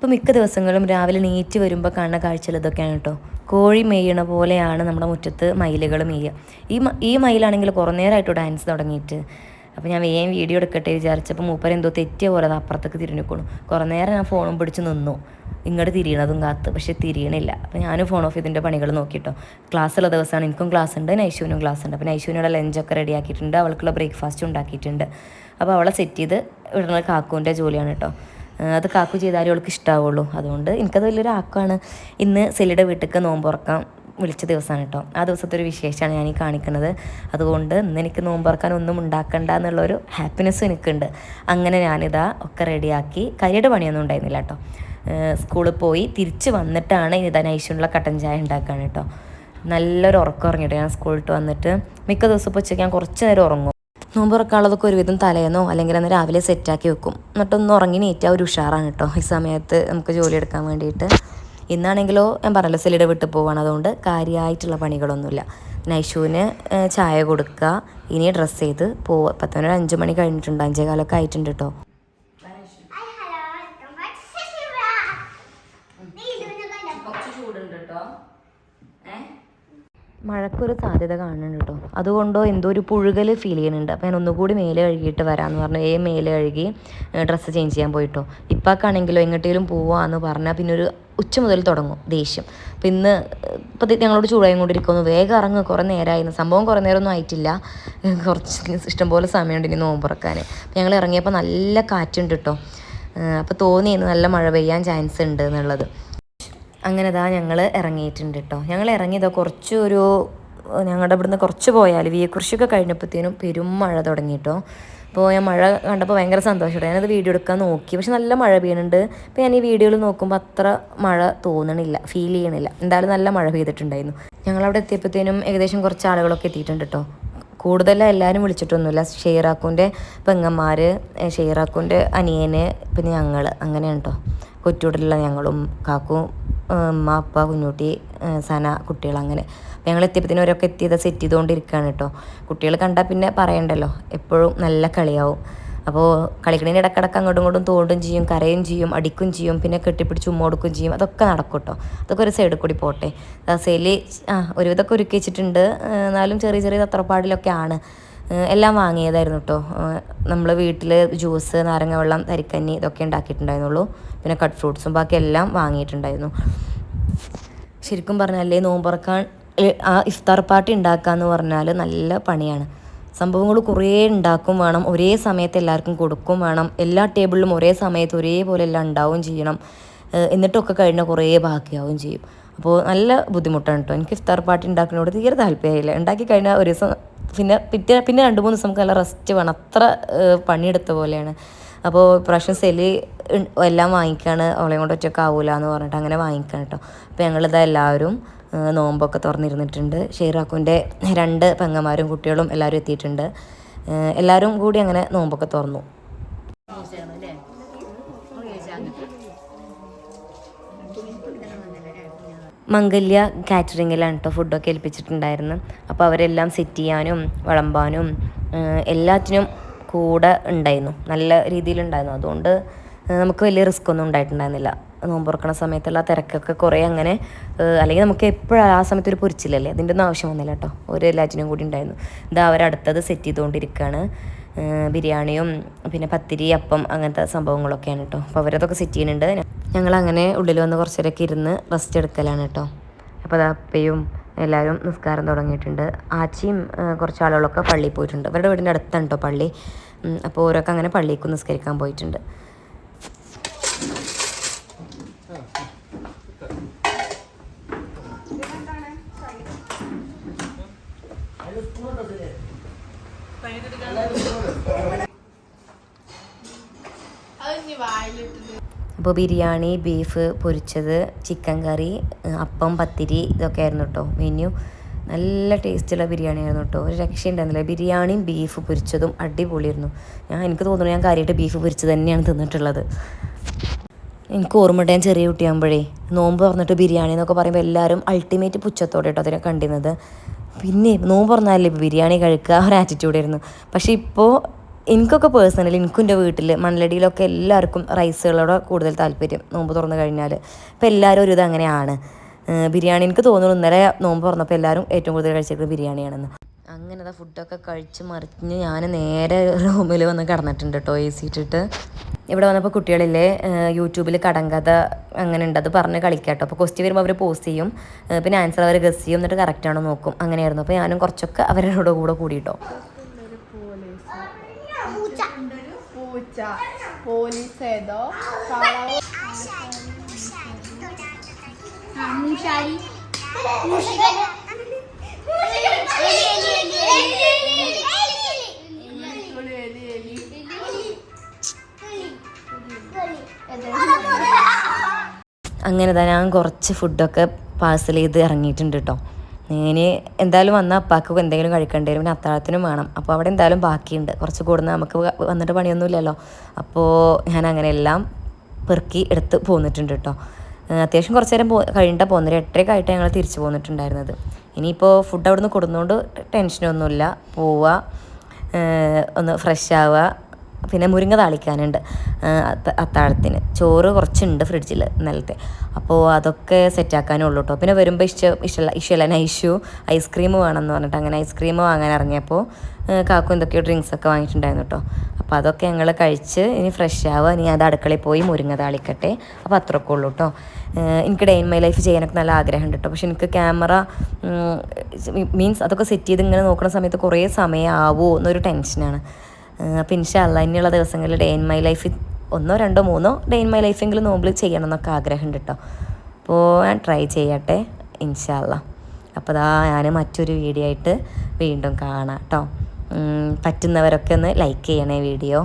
അപ്പോൾ മിക്ക ദിവസങ്ങളും രാവിലെ നീറ്റ് വരുമ്പോൾ കാണുന്ന കാഴ്ചകൾ ഇതൊക്കെയാണ് കേട്ടോ കോഴി മെയ്യണ പോലെയാണ് നമ്മുടെ മുറ്റത്ത് മയിലുകൾ മെയ്യുക ഈ ഈ മയിലാണെങ്കിൽ കുറേ നേരമായിട്ട് ഡാൻസ് തുടങ്ങിയിട്ട്. അപ്പോൾ ഞാൻ വേഗം വീഡിയോ എടുക്കട്ടെ വിചാരിച്ചപ്പോൾ മൂപ്പർ എന്തോ തെറ്റിയ പോലെ അത് അപ്പുറത്തേക്ക് തിരിഞ്ഞിക്കണു. കുറേ നേരം ഞാൻ ഫോണും പിടിച്ച് നിന്നു. ഇങ്ങോട്ട് തിരിയണതും കാത്ത്. പക്ഷേ തിരിയണില്ല. അപ്പോൾ ഞാനും ഫോൺ ഓഫ് ഇതിന്റെ പണികൾ നോക്കിയിട്ടോ ക്ലാസ്സുള്ള ദിവസമാണ് എനിക്കും ക്ലാസ് ഉണ്ട് നൈശുവിനും ക്ലാസ് ഉണ്ട് അപ്പോൾ നൈശുവിനുള്ള ലഞ്ചൊക്കെ റെഡി ആക്കിയിട്ടുണ്ട് അവൾക്കുള്ള ബ്രേക്ക്ഫാസ്റ്റ് ഉണ്ടാക്കിയിട്ടുണ്ട്. അപ്പോൾ അവളെ സെറ്റ് ചെയ്ത് ഇടുന്ന കാക്കുവിന്റെ ജോലിയാണ് കേട്ടോ അത് കാക്കു ചെയ്താലേ അവൾക്ക് ഇഷ്ടാവുള്ളൂ. അതുകൊണ്ട് എനിക്കത് വലിയൊരു ആക്കാണ്. ഇന്ന് സെലിയുടെ വീട്ടിലേക്ക് നോമ്പുറക്കാം വിളിച്ച ദിവസമാണ് കേട്ടോ. ആ ദിവസത്തെ ഒരു വിശേഷമാണ് ഞാൻ ഈ കാണിക്കുന്നത്. അതുകൊണ്ട് ഇന്ന് എനിക്ക് നോമ്പുറക്കാൻ ഒന്നും ഉണ്ടാക്കണ്ട എന്നുള്ളൊരു ഹാപ്പിനെസ്സും എനിക്കുണ്ട്. അങ്ങനെ ഞാനിതാ ഒക്കെ റെഡിയാക്കി കരിയുടെ പണിയൊന്നും ഉണ്ടായിരുന്നില്ല കേട്ടോ. സ്കൂളിൽ പോയി തിരിച്ച് വന്നിട്ടാണ് ഇതാ നൈഷുള്ള കട്ടൻ ചായ ഉണ്ടാക്കുകയാണ് കേട്ടോ. നല്ലൊരു ഉറക്കം ഉറങ്ങിയിട്ട്. ഞാൻ സ്കൂളിട്ട് വന്നിട്ട് മിക്ക ദിവസം ഇപ്പോൾ ഉച്ചയ്ക്ക് ഞാൻ കുറച്ച് നേരം ഉറങ്ങും. നോമ്പ് തുറക്കാനുള്ളതൊക്കെ ഒരുവിധം തലേന്നോ അല്ലെങ്കിൽ അന്ന് രാവിലെ സെറ്റാക്കി വെക്കും. എന്നിട്ടൊന്ന് ഉറങ്ങി നീറ്റാ ഒരു ഉഷാറാണ് കേട്ടോ ഈ സമയത്ത് നമുക്ക് ജോലി എടുക്കാൻ വേണ്ടിയിട്ട്. ഇന്നാണെങ്കിലോ ഞാൻ പറഞ്ഞല്ലോ സെലിയുടെ വിട്ട് പോവാണ്. അതുകൊണ്ട് കാര്യമായിട്ടുള്ള പണികളൊന്നുമില്ല. നൈഷുവിന് ചായ കൊടുക്കുക ഇനി ഡ്രസ്സ് ചെയ്ത് പോവുക. തന്നെ ഒരു അഞ്ച് മണി കഴിഞ്ഞിട്ടുണ്ട്. അഞ്ചേ കാലമൊക്കെ ആയിട്ടുണ്ട് കേട്ടോ ഹായ് ഹലോ. വെൽക്കം ബാക്ക് നീ ഇതിനെ കണ്ടോ? കുറച്ച് ചൂടുണ്ട് കേട്ടോ മഴക്കൊരു സാധ്യത കാണുന്നുണ്ട് കേട്ടോ. അതുകൊണ്ടോ എന്തോ ഒരു പുഴുകൽ ഫീൽ ചെയ്യുന്നുണ്ട്. അപ്പോൾ ഞാൻ ഒന്നുകൂടി മേലെ കഴുകിയിട്ട് വരാമെന്ന് പറഞ്ഞു. ഏ മേലെ കഴുകി ഡ്രസ്സ് ചേഞ്ച് ചെയ്യാൻ പോയിട്ടോ. ഇപ്പാക്കാണെങ്കിലോ എങ്ങോട്ടേലും പോവാന്ന് പറഞ്ഞാൽ പിന്നെ ഒരു ഉച്ച മുതൽ തുടങ്ങും ദേഷ്യം. അപ്പം ഇന്ന് ഇപ്പം ഞങ്ങളോട് ചൂടായും കൊണ്ടിരിക്കുന്നു. വേഗം ഇറങ്ങുക കുറേ നേരമായിരുന്നു സംഭവം കുറേ നേരമൊന്നും ആയിട്ടില്ല. കുറച്ച് ഇഷ്ടംപോലെ സമയമുണ്ട് ഇനി നോമ്പുറക്കാൻ അപ്പം ഞങ്ങൾ ഇറങ്ങിയപ്പോൾ നല്ല കാറ്റുണ്ട് കേട്ടോ. അപ്പോൾ തോന്നിയിരുന്നു നല്ല മഴ പെയ്യാൻ ചാൻസ് ഉണ്ട് എന്നുള്ളത്. അങ്ങനെ ഇതാ ഞങ്ങൾ ഇറങ്ങിയിട്ടുണ്ട് കേട്ടോ ഞങ്ങൾ ഇറങ്ങിയതോ കുറച്ച് ഒരു ഞങ്ങളുടെ ഇവിടുന്ന് കുറച്ച് പോയാൽ വിയക്കുറിശൊക്കെ കഴിഞ്ഞപ്പോഴത്തേനും പെരും മഴ തുടങ്ങി കേട്ടോ അപ്പോൾ ഞാൻ മഴ കണ്ടപ്പോൾ ഭയങ്കര സന്തോഷമുണ്ട് ഞാനത് വീഡിയോ എടുക്കാൻ നോക്കി. പക്ഷെ നല്ല മഴ പെയ്യുന്നുണ്ട് അപ്പോൾ ഞാൻ ഈ വീഡിയോയിൽ നോക്കുമ്പോൾ അത്ര മഴ തോന്നണില്ല ഫീൽ ചെയ്യണില്ല. എന്തായാലും നല്ല മഴ പെയ്തിട്ടുണ്ടായിരുന്നു. ഞങ്ങളവിടെ എത്തിയപ്പോഴത്തേനും ഏകദേശം കുറച്ച് ആളുകളൊക്കെ എത്തിയിട്ടുണ്ട് കേട്ടോ കൂടുതൽ എല്ലാവരും വിളിച്ചിട്ടൊന്നുമില്ല. ഷെയറാക്കൂന്റെ പെങ്ങന്മാർ ഷെയറാക്കൂന്റെ അനിയന് പിന്നെ ഞങ്ങൾ അങ്ങനെയാണ് കേട്ടോ കൊറ്റൂടിലുള്ള ഞങ്ങളും കാക്കും ഉമ്മ അപ്പ കുഞ്ഞുട്ടി സന കുട്ടികൾ അങ്ങനെ. ഞങ്ങൾ എത്തിയപ്പോഴത്തേനും അവരൊക്കെ എത്തിയത് സെറ്റ് ചെയ്തുകൊണ്ടിരിക്കുകയാണ് കേട്ടോ. കുട്ടികൾ കണ്ടാൽ പിന്നെ പറയണ്ടല്ലോ എപ്പോഴും നല്ല കളിയാവും. അപ്പോൾ കളിക്കണേന് ഇടക്കിടക്ക് അങ്ങോട്ടും ഇങ്ങോട്ടും തോണ്ടും ചെയ്യും കരയും ചെയ്യും അടിക്കും ചെയ്യും പിന്നെ കെട്ടിപ്പിടിച്ച് ഉമ്മ കൊടുക്കും ചെയ്യും. അതൊക്കെ നടക്കും കേട്ടോ. അതൊക്കെ ഒരു സൈഡിൽ കൂടി പോട്ടെ. ദാസേൽ ആ ഒരുവിധമൊക്കെ ഒരുക്കി വെച്ചിട്ടുണ്ട്. എന്നാലും ചെറിയ ചെറിയ തത്രപ്പാടിലൊക്കെ ആണ് ഏഹ് എല്ലാം വാങ്ങിയതായിരുന്നു കേട്ടോ നമ്മൾ വീട്ടിൽ ജ്യൂസ് നാരങ്ങ വെള്ളം തരിക്കഞ്ഞി ഇതൊക്കെ ഉണ്ടാക്കിയിട്ടുണ്ടായിരുന്നുള്ളൂ. പിന്നെ കട്ട് ഫ്രൂട്ട്സും ബാക്കി എല്ലാം വാങ്ങിയിട്ടുണ്ടായിരുന്നു. ശരിക്കും പറഞ്ഞാലേ നോമ്പറക്കാൻ ആ ഇഫ്താർ പാർട്ടി ഉണ്ടാക്കുക എന്ന് പറഞ്ഞാൽ നല്ല പണിയാണ്. സംഭവങ്ങൾ കുറേ ഉണ്ടാക്കും വേണം ഒരേ സമയത്ത് എല്ലാവർക്കും കൊടുക്കും വേണം എല്ലാ ടേബിളിലും ഒരേ സമയത്ത് ഒരേപോലെ എല്ലാം ഉണ്ടാവുകയും ചെയ്യണം. എന്നിട്ടൊക്കെ കഴിഞ്ഞാൽ കുറേ ബാക്കിയാവുകയും ചെയ്യും. അപ്പോൾ നല്ല ബുദ്ധിമുട്ടാണ് കേട്ടോ എനിക്ക് ഇഫ്താർ പാർട്ടി ഉണ്ടാക്കുന്നതിനോട് തീരെ താല്പര്യമില്ല. ഉണ്ടാക്കി കഴിഞ്ഞാൽ ഒരു ദിവസം പിന്നെ പിറ്റേ പിന്നെ രണ്ട് മൂന്ന് ദിവസം നമുക്ക് നല്ല റെസ്റ്റ് വേണം. അത്ര പണിയെടുത്ത പോലെയാണ്. അപ്പോൾ പ്രാവശ്യം സെൽ എല്ലാം വാങ്ങിക്കാണ്. അവളെ കൊണ്ട് ഒറ്റയ്ക്ക് ആവൂല എന്ന് പറഞ്ഞിട്ട് അങ്ങനെ വാങ്ങിക്കണം കേട്ടോ അപ്പോൾ ഞങ്ങളിതാ എല്ലാവരും നോമ്പൊക്കെ തുറന്നിരുന്നിട്ടുണ്ട്. ഷെയ്റാക്കുവിന്റെ രണ്ട് പെങ്ങന്മാരും കുട്ടികളും എല്ലാവരും എത്തിയിട്ടുണ്ട്. എല്ലാവരും കൂടി അങ്ങനെ നോമ്പൊക്കെ തുറന്നു. മംഗല്യ കാറ്ററിങ്ങിലാണ് കേട്ടോ ഫുഡൊക്കെ ഏൽപ്പിച്ചിട്ടുണ്ടായിരുന്നത് അപ്പോൾ അവരെല്ലാം സെറ്റ് ചെയ്യാനും വിളമ്പാനും എല്ലാറ്റിനും കൂടെ ഉണ്ടായിരുന്നു. നല്ല രീതിയിലുണ്ടായിരുന്നു. അതുകൊണ്ട് നമുക്ക് വലിയ റിസ്ക് ഒന്നും ഉണ്ടായിട്ടുണ്ടായിരുന്നില്ല. നോമ്പ് തുറക്കണ സമയത്തുള്ള തിരക്കൊക്കെ കുറേ അങ്ങനെ അല്ലെങ്കിൽ നമുക്ക് എപ്പോഴും ആ സമയത്ത് ഒരു പൊരിച്ചില്ലല്ലേ? അതിന്റെ ഒന്നും ആവശ്യം വന്നില്ല കേട്ടോ ഒരു എല്ലാറ്റിനും കൂടി ഉണ്ടായിരുന്നു. ഇതാ അവരടുത്തത് സെറ്റ് ചെയ്തുകൊണ്ടിരിക്കുകയാണ് ബിരിയാണിയും പിന്നെ പത്തിരി അപ്പം അങ്ങനത്തെ സംഭവങ്ങളൊക്കെയാണ് കേട്ടോ അപ്പോൾ അവരതൊക്കെ സെറ്റ് ചെയ്യുന്നുണ്ട്. ഞങ്ങൾ അങ്ങനെ ഉള്ളിൽ വന്ന് കുറച്ചേരൊക്കെ ഇരുന്ന് റെസ്റ്റ് എടുക്കലാണ് കേട്ടോ അപ്പോൾ അത് അപ്പയും എല്ലാവരും നിസ്കാരം തുടങ്ങിയിട്ടുണ്ട്. ആച്ചിയും കുറച്ച് ആളുകളൊക്കെ പള്ളിയിൽ പോയിട്ടുണ്ട്. അവരുടെ വീടിന്റെ അടുത്താണ് കേട്ടോ പള്ളി അപ്പോൾ ഓരോക്കെ അങ്ങനെ പള്ളിക്ക് നിസ്കരിക്കാൻ പോയിട്ടുണ്ട്. അപ്പോൾ ബിരിയാണി ബീഫ് പൊരിച്ചത് ചിക്കൻ കറി അപ്പം പത്തിരി ഇതൊക്കെ ആയിരുന്നു കേട്ടോ മെനു നല്ല ടേസ്റ്റുള്ള ബിരിയാണി ആയിരുന്നു കേട്ടോ ഒരു രക്ഷയുണ്ടായിരുന്നില്ല. ബിരിയാണിയും ബീഫ് പൊരിച്ചതും അടിപൊളിയായിരുന്നു. ഞാൻ എനിക്ക് തോന്നുന്നു ഞാൻ കാര്യമായിട്ട് ബീഫ് പൊരിച്ചത് തന്നെയാണ് തിന്നിട്ടുള്ളത്. എനിക്ക് ഓർമ്മയുണ്ട് ഞാൻ ചെറിയ കുട്ടിയാകുമ്പോഴേ നോമ്പ് തുറന്നിട്ട് ബിരിയാണി എന്നൊക്കെ പറയുമ്പോൾ എല്ലാവരും അൾട്ടിമേറ്റ് പുച്ഛത്തോടെ കേട്ടോ അതിനെ കണ്ടിരുന്നത്. പിന്നെ നോമ്പ് തുറന്നാലേ ബിരിയാണി കഴിക്കുക? ഒരു ആറ്റിറ്റ്യൂഡായിരുന്നു പക്ഷേ ഇപ്പോൾ എനിക്കൊക്കെ പേഴ്സണലി എനിക്കും എന്റെ വീട്ടിൽ മണ്ണലടിയിലൊക്കെ എല്ലാവർക്കും റൈസുകളോട് കൂടുതൽ താല്പര്യം നോമ്പ് തുറന്നു കഴിഞ്ഞാൽ ഇപ്പം എല്ലാവരും ഒരു ഇത് അങ്ങനെയാണ്. ബിരിയാണി എനിക്ക് തോന്നുന്നു ഇന്നലെ നോമ്പ് തുറന്നപ്പോൾ എല്ലാവരും ഏറ്റവും കൂടുതൽ കഴിച്ചിരിക്കുന്നത് ബിരിയാണിയാണെന്ന്. അങ്ങനത്തെ ഫുഡൊക്കെ കഴിച്ച് മറിഞ്ഞ് ഞാൻ നേരെ റൂമിൽ വന്ന് കിടന്നിട്ടുണ്ട് കേട്ടോ എ സി ഇട്ടിട്ട്. ഇവിടെ വന്നപ്പോൾ കുട്ടികളില്ലേ യൂട്യൂബിൽ കടങ്കഥ അങ്ങനെ ഉണ്ട് അത് പറഞ്ഞ് കളിക്കാട്ടോ അപ്പോൾ ക്വസ്റ്റ്യൻ വരുമ്പോൾ അവർ പോസ്റ്റ് ചെയ്യും. പിന്നെ ആൻസർ അവർ ഗസ് ചെയ്യും എന്നിട്ട് കറക്റ്റാണോ നോക്കും. അങ്ങനെയായിരുന്നു. അപ്പോൾ ഞാനും കുറച്ചൊക്കെ അവരുടെ കൂടെ കൂടി കൂടിയിട്ടോ പൂച്ച പൂച്ച പോലീസ് ഏതോ കളവ്. മൂശാരി. അങ്ങനെ തന്നെ ഞാൻ കുറച്ച് ഫുഡൊക്കെ പാഴ്സൽ ചെയ്ത് ഇറങ്ങിയിട്ടുണ്ട് കേട്ടോ ഇനി എന്തായാലും വന്ന അപ്പാക്ക് എന്തെങ്കിലും കഴിക്കേണ്ടി വരും. പിന്നെ അത്താഴത്തിനും വേണം. അപ്പോൾ അവിടെ എന്തായാലും ബാക്കിയുണ്ട്. കുറച്ച് കൂടുന്ന നമുക്ക് വന്നിട്ട് പണിയൊന്നുമില്ലല്ലോ. അപ്പോൾ ഞാൻ അങ്ങനെ എല്ലാം പെറുക്കി എടുത്ത് പോന്നിട്ടുണ്ട് കേട്ടോ അത്യാവശ്യം കുറച്ച് നേരം പോ കഴിഞ്ഞിട്ടാണ് പോകുന്നത് എട്ടരയൊക്കെ ആയിട്ട് ഞങ്ങൾ തിരിച്ചു പോന്നിട്ടുണ്ടായിരുന്നത്. ഇനിയിപ്പോൾ ഫുഡ് അവിടെ നിന്ന് കൊടുക്കുന്നതുകൊണ്ട് ടെൻഷനൊന്നുമില്ല പോവുക ഒന്ന് ഫ്രഷ് ആവുക പിന്നെ മുരിങ്ങ താളിക്കാനുണ്ട് അത്താഴത്തിന്. ചോറ് കുറച്ചുണ്ട് ഫ്രിഡ്ജിൽ ഇന്നലത്തെ. അപ്പോൾ അതൊക്കെ സെറ്റാക്കാനേ ഉള്ളൂ കേട്ടോ പിന്നെ വരുമ്പോൾ ഇഷ്ട ഇഷ്ടമല്ല ഇഷ്ടമല്ല നൈഷു ഐസ്ക്രീം വേണമെന്ന് പറഞ്ഞിട്ട് അങ്ങനെ ഐസ്ക്രീം വാങ്ങാൻ ഇറങ്ങിയപ്പോൾ കാക്കും എന്തൊക്കെയോ ഡ്രിങ്ക്സ് ഒക്കെ വാങ്ങിയിട്ടുണ്ടായിരുന്നു കേട്ടോ അപ്പോൾ അതൊക്കെ ഞങ്ങൾ കഴിച്ച് ഇനി ഫ്രഷ് ആവുക. ഇനി അത് അടുക്കളയിൽ പോയി മുരിങ്ങ താളിക്കട്ടെ. അപ്പോൾ അത്രയൊക്കെ ഉള്ളൂ കേട്ടോ എനിക്ക് ഡേ ഇൻ മൈ ലൈഫ് ചെയ്യാനൊക്കെ നല്ല ആഗ്രഹമുണ്ട് കേട്ടോ പക്ഷെ എനിക്ക് ക്യാമറ മീൻസ് അതൊക്കെ സെറ്റ് ചെയ്ത് ഇങ്ങനെ നോക്കുന്ന സമയത്ത് കുറേ സമയമാവുമോ എന്നൊരു ടെൻഷനാണ്. അപ്പോൾ ഇൻഷാല്ല ഇനിയുള്ള ദിവസങ്ങളിൽ ഡേ ഇൻ മൈ ലൈഫ് ഒന്നോ രണ്ടോ മൂന്നോ ഡേ ഇൻ മൈ ലൈഫെങ്കിലും നോമ്പിൽ ചെയ്യണം എന്നൊക്കെ ആഗ്രഹമുണ്ട് കേട്ടോ അപ്പോൾ ഞാൻ ട്രൈ ചെയ്യട്ടെ ഇൻഷാല്ല അപ്പോൾ അതാ ഞാൻ മറ്റൊരു വീഡിയോ ആയിട്ട് വീണ്ടും കാണാം കേട്ടോ പറ്റുന്നവരൊക്കെ ഒന്ന് ലൈക്ക് ചെയ്യണേ വീഡിയോ.